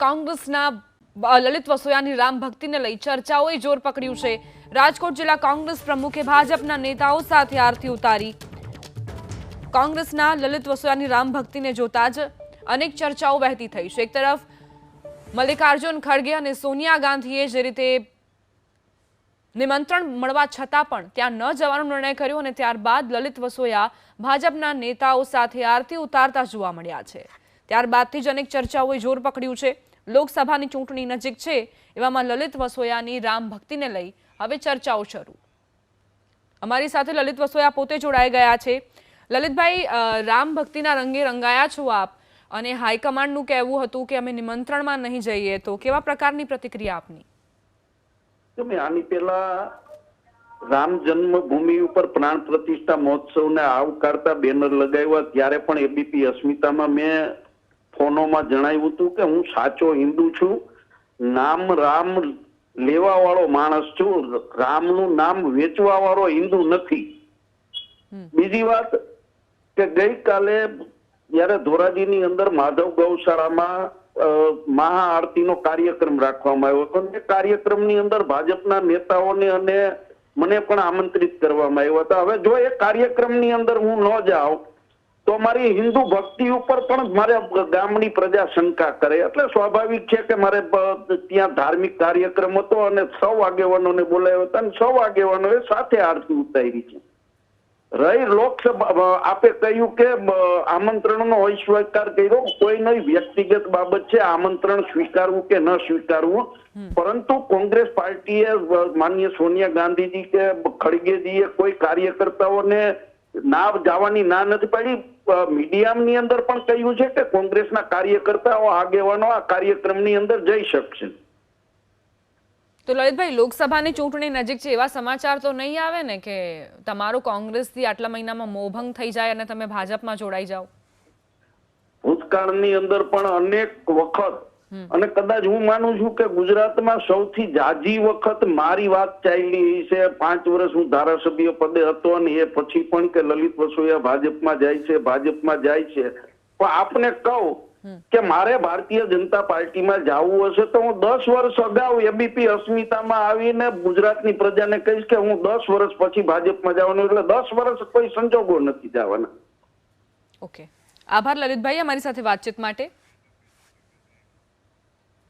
કોંગ્રેસના લલિત વસોયાની રામ ભક્તિને લઈ ચર્ચાઓએ જોર પકડ્યું છે. રાજકોટ જિલ્લા કોંગ્રેસ પ્રમુખે ભાજપના નેતાઓ સાથે આરતી ઉતારી. કોંગ્રેસના લલિત વસોયાની રામ ભક્તિને જોતા જ અનેક ચર્ચાઓ વહેતી થઈ છે. એક તરફ મલ્લિકાર્જુન ખડગે અને સોનિયા ગાંધીએ જે રીતે નિમંત્રણ મળવા છતાં પણ ત્યાં ન જવાનો નિર્ણય કર્યો અને ત્યારબાદ લલિત વસોયા ભાજપના નેતાઓ સાથે આરતી ઉતારતા જોવા મળ્યા છે. ત્યારબાદથી જ અનેક ચર્ચાઓએ જોર પકડ્યું છે. લોકસભાની ચૂંટણી નજીક છે, એવામાં લલિત વસોયાની રામ ભક્તિને લઈ હવે ચર્ચાઓ શરૂ. અમારી સાથે લલિત વસોયા પોતે જોડાઈ ગયા છે. લલિતભાઈ રામ ભક્તિના રંગે રંગાયા છો આપ અને હાઈકમાન્ડનું કહેવું હતું કે અમે નિમંત્રણમાં નહીં જઈએ તો કેવા પ્રકારની પ્રતિક્રિયા આપની? તમે આની પેલા રામ જન્મભૂમિ ઉપર પ્રાણ પ્રતિષ્ઠા મહોત્સવને આવકારતા બેનર લગાવ્યા, ત્યારે પણ એબીપી અસ્મિતામાં મેં ફોનોમાં જણાવ્યું હતું કે હું સાચો હિન્દુ છું. નામ રામ લેવા વાળો માણસ છું. રામનું નામ વેચવા વાળો હિન્દુ નથી. બીજી વાત કે ગઈકાલે જયારે ધોરાજીની અંદર માધવ ગૌશાળામાં મહાઆરતીનો કાર્યક્રમ રાખવામાં આવ્યો હતો અને એ કાર્યક્રમની અંદર ભાજપના નેતાઓને અને મને પણ આમંત્રિત કરવામાં આવ્યા હતા. હવે જો એ કાર્યક્રમની અંદર હું ન જાઉં તો મારી હિન્દુ ભક્તિ ઉપર પણ મારે ગામની પ્રજા શંકા કરે. એટલે સ્વાભાવિક છે કે મારે ત્યાં ધાર્મિક કાર્યક્રમ હતો અને સૌ આગેવાનોને બોલાવ્યા હતા અને સૌ આગેવાનોએ સાથે આરતી ઉતારી છે. રહી લોકસભા આપે કહ્યું કે આમંત્રણનો અસ્વીકાર કર્યો. કોઈ નહીં વ્યક્તિગત બાબત છે આમંત્રણ સ્વીકારવું કે ન સ્વીકારવું. પરંતુ કોંગ્રેસ પાર્ટીએ માન્ય સોનિયા ગાંધીજી કે ખડગેજીએ કોઈ કાર્યકર્તાઓને ના જવાની ના નથી પાડી મીડિયાની અંદર પણ કહ્યું છે કે કોંગ્રેસના કાર્યકર્તાઓ આગેવાનો આ કાર્યક્રમની અંદર જઈ શકશે. તો લલિતભાઈ લોકસભાની ચૂંટણી નજીક છે એવા સમાચાર તો નહીં આવે ને કે તમારો કોંગ્રેસથી આટલા મહિનામાં મોભંગ થઈ જાય અને તમે ભાજપમાં જોડાઈ જાઓ? ભૂતકાળની અંદર પણ અનેક વખત અને કદાચ હું માનું છું કે ગુજરાતમાં સૌથી જાજી વખત મારી વાત ચાલી છે. પાંચ વર્ષ હું ધારાસભ્ય પદે હતો અને એ પછી પણ કે લલિત વસોયા ભાજપમાં જાય છે ભાજપમાં જાય છે. પણ આપને કહું કે મારે ભારતીય જનતા પાર્ટીમાં જવું હશે તો હું દસ વર્ષ અગાઉ એબીપી અસ્મિતામાં આવીને ગુજરાતની પ્રજાને કહીશ કે હું દસ વર્ષ પછી ભાજપમાં જવાનું એટલે દસ વર્ષ કોઈ સંજોગો નથી જવાના. ઓકે. આભાર લલિતભાઈ અમારી સાથે વાતચીત માટે.